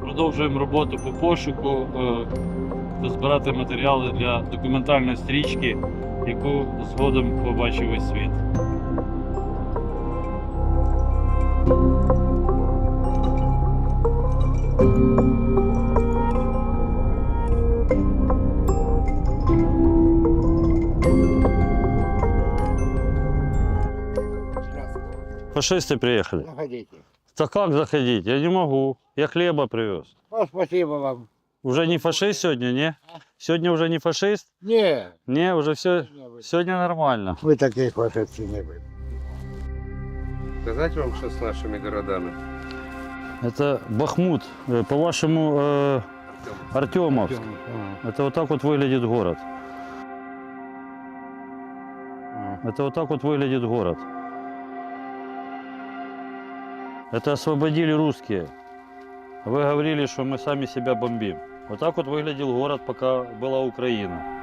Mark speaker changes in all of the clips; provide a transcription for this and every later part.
Speaker 1: Продовжуємо роботу по пошуку е, збирати матеріали для документальної стрічки, яку згодом побачив весь світ. Фашисты приехали.
Speaker 2: Заходите.
Speaker 1: Да как заходить? Я не могу. Я хлеба привез.
Speaker 2: Ну, спасибо вам.
Speaker 1: Уже не фашист сегодня, не? Сегодня уже не фашист?
Speaker 2: Не,
Speaker 1: Не, уже все. Сегодня нормально.
Speaker 2: Вы такие фашисты не вы.
Speaker 3: Сказать вам, что с нашими городами?
Speaker 1: Это Бахмут. Э, По-вашему, э, Артемовск. Это вот так вот выглядит город. Это вот так вот выглядит город. Это освободили русские. Вы говорили, что мы сами себя бомбим. Вот так вот выглядел город, пока была Украина.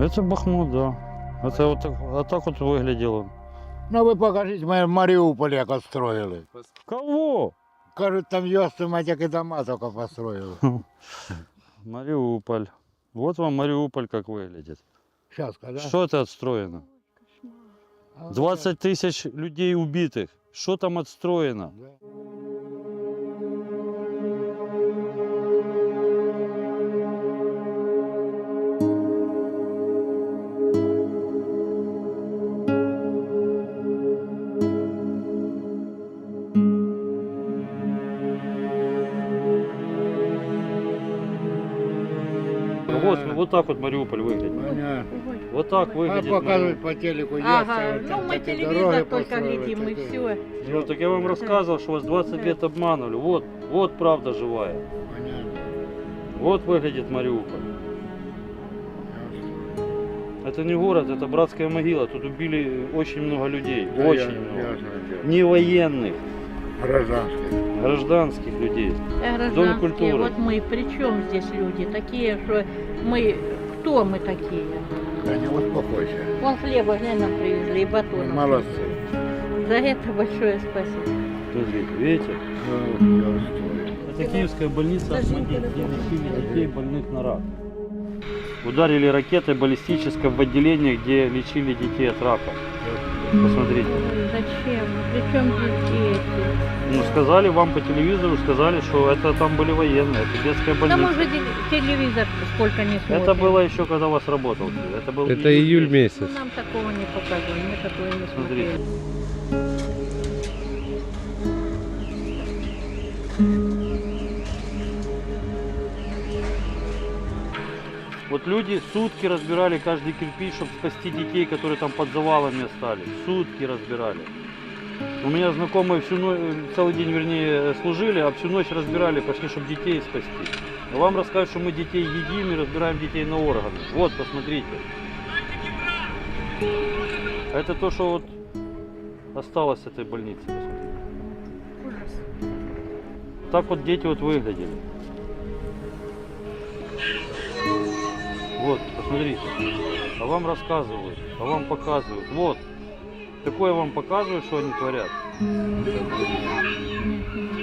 Speaker 2: Это
Speaker 1: Бахмут, да. Это вот так, вот так вот выглядел он.
Speaker 2: Ну вы покажите, мы Мариуполь як отстроили.
Speaker 1: Кого?
Speaker 2: Кажуть, там ясно, мать, і дома только построили.
Speaker 1: Мариуполь. Вот вам Мариуполь как выглядит.
Speaker 2: Сейчас, когда?
Speaker 1: Что это отстроено?
Speaker 2: А вот
Speaker 1: 20 тысяч людей убитых. Что там отстроено?
Speaker 2: да.
Speaker 1: Вот, вот так вот Мариуполь выглядит.
Speaker 2: Понятно.
Speaker 1: Вот так
Speaker 2: А
Speaker 1: выглядит.
Speaker 2: показывают по телеку,
Speaker 4: Ага,
Speaker 2: вот
Speaker 4: ну
Speaker 2: там
Speaker 4: мы
Speaker 2: такие
Speaker 4: телевизор
Speaker 2: дороги
Speaker 4: только
Speaker 2: построили,
Speaker 4: глядим и
Speaker 2: такие.
Speaker 4: все.
Speaker 1: Ну, так я вам рассказывал, что вас 20 лет обманули. Вот, вот правда живая.
Speaker 2: Понятно.
Speaker 1: Вот выглядит Мариуполь. Это не город, это братская могила. Тут убили очень много людей.
Speaker 2: Да,
Speaker 1: очень
Speaker 2: я-
Speaker 1: много.
Speaker 2: ясно дело.
Speaker 1: Не военных,
Speaker 2: Гражданские.
Speaker 1: гражданских людей.
Speaker 4: Э,
Speaker 1: Дом
Speaker 4: Гражданские,
Speaker 1: культуры.
Speaker 4: вот мы, при чем здесь люди? Такие, что мы, кто мы такие?
Speaker 2: Да не успокойся.
Speaker 4: Вон хлеба, глянь, нам привезли, и батон.
Speaker 2: Молодцы.
Speaker 4: За это большое спасибо.
Speaker 1: Видите?
Speaker 2: Ну, я стою.
Speaker 1: Это киевская больница где лечили детей больных на рак. Ударили ракетой баллистической в отделение, где лечили детей от рака. Посмотрите.
Speaker 4: Зачем? При чем здесь дети?
Speaker 1: Ну, сказали вам по телевизору, сказали, что это там были военные, это детская больница.
Speaker 4: же те- телевизор сколько не смотрим.
Speaker 1: Это было еще, когда у вас работал. Это был
Speaker 3: Это июль
Speaker 4: Ну,
Speaker 3: месяц.
Speaker 4: нам такого не показывали, мы такое не
Speaker 1: Смотрите. Вот люди сутки разбирали каждый кирпич, чтобы спасти детей, которые там под завалами остались. Сутки разбирали. У меня знакомые всю ночь, целый день, вернее, служили, а всю ночь разбирали, пошли, чтобы детей спасти. А вам расскажут, что мы детей едим и разбираем детей на органы. Вот, посмотрите. Это то, что вот осталось этой больницы. посмотрите. Так вот дети вот выглядели. Вот, посмотрите. А вам рассказывают, а вам показывают. Вот. Такое вам показывают, что они творят.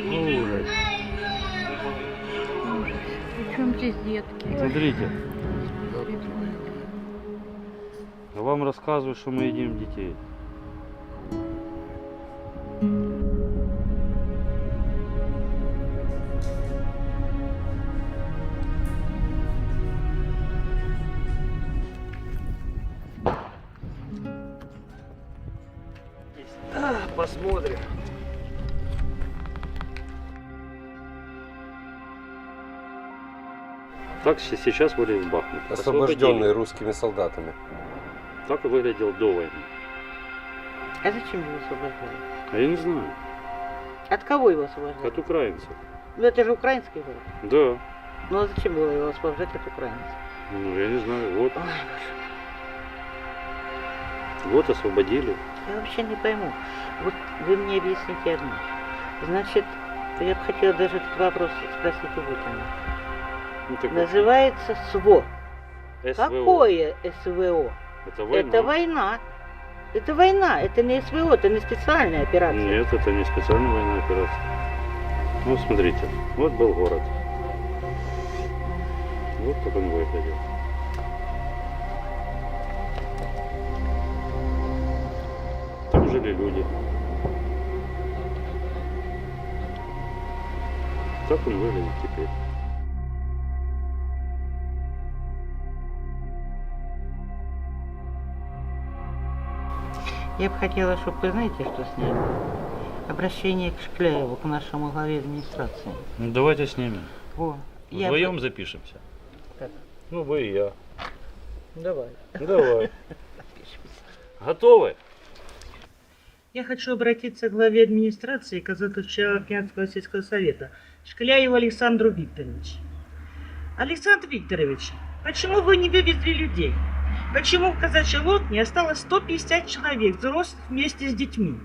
Speaker 2: Ужас.
Speaker 4: При чем здесь детки?
Speaker 1: Смотрите. А вам рассказывают, что мы едим детей. Посмотрим. Так се- сейчас выглядит Бахмут.
Speaker 3: Освобожденные русскими солдатами.
Speaker 1: Так и выглядел до войны.
Speaker 5: А зачем его освобождали?
Speaker 1: А я не знаю.
Speaker 5: От кого его освобождали?
Speaker 1: От украинцев.
Speaker 5: Ну это же украинский город.
Speaker 1: Да.
Speaker 5: Ну а зачем было его освобождать от украинцев?
Speaker 1: Ну, я не знаю. Вот,
Speaker 5: Ой,
Speaker 1: вот освободили.
Speaker 5: Я вообще не пойму. Вот вы мне объясните одно. Значит, я бы хотела даже этот вопрос спросить у Путина.
Speaker 1: Ну, так
Speaker 5: Называется СВО.
Speaker 1: СВО.
Speaker 5: Какое СВО?
Speaker 1: Это война.
Speaker 5: Это война. Это война, это не СВО, это не специальная операция.
Speaker 1: Нет, это не специальная военная операция. Вот смотрите, вот был город. Вот как он выглядел. Жили люди. Так он выглядит теперь.
Speaker 5: Я бы хотела, чтобы вы знаете, что сняли? Обращение к Шкляеву, к нашему главе администрации.
Speaker 1: Ну давайте снимем.
Speaker 5: О, я
Speaker 1: Вдвоем
Speaker 5: бы-
Speaker 1: запишемся.
Speaker 5: Как?
Speaker 1: Ну вы и я.
Speaker 5: Давай.
Speaker 1: Давай. Готовы?
Speaker 5: Я хочу обратиться к главе администрации Казахстанского сельского совета Шкляеву Александру Викторовичу. Александр Викторович, почему вы не вывезли людей? Почему в казачьей лодке осталось 150 человек, взрослых вместе с детьми?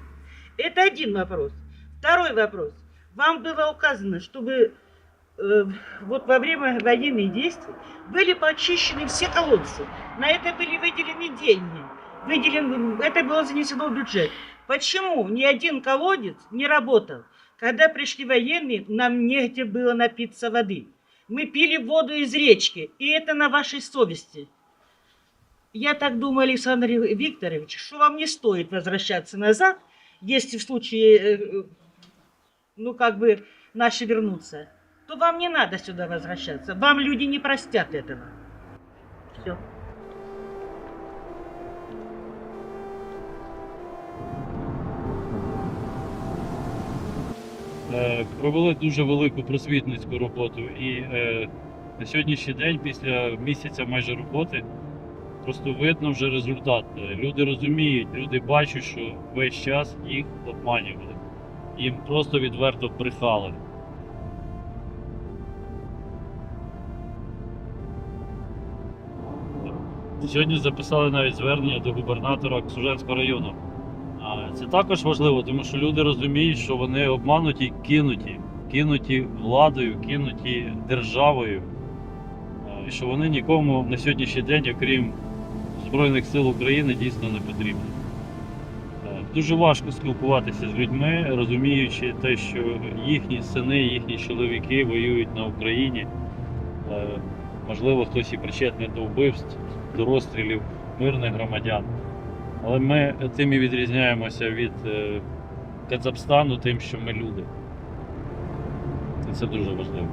Speaker 5: Это один вопрос. Второй вопрос. Вам было указано, чтобы э, вот во время военных действий были почищены все колодцы. На это были выделены деньги. Выделен, это было занесено в бюджет. Почему ни один колодец не работал? Когда пришли военные, нам негде было напиться воды. Мы пили воду из речки, и это на вашей совести. Я так думаю, Александр Викторович, что вам не стоит возвращаться назад, если в случае, э, ну как бы, наши вернутся, то вам не надо сюда возвращаться. Вам люди не простят этого. Все.
Speaker 1: Провели дуже велику просвітницьку роботу. І е, на сьогоднішній день, після місяця майже роботи, просто видно вже результат. Е, Люди розуміють, люди бачать, що весь час їх обманювали. Їм просто відверто брехали. Сьогодні записали навіть звернення до губернатора Сужанського району. Це також важливо, тому що люди розуміють, що вони обмануті, кинуті, кинуті владою, кинуті державою, і що вони нікому на сьогоднішній день, окрім Збройних сил України, дійсно не потрібні. Е, Дуже важко спілкуватися з людьми, розуміючи те, що їхні сини, їхні чоловіки воюють на Україні. Е, Можливо, хтось і причетний до вбивств, до розстрілів мирних громадян. Але ми тим і відрізняємося від е, Казахстану тим, що ми люди. І це дуже важливо.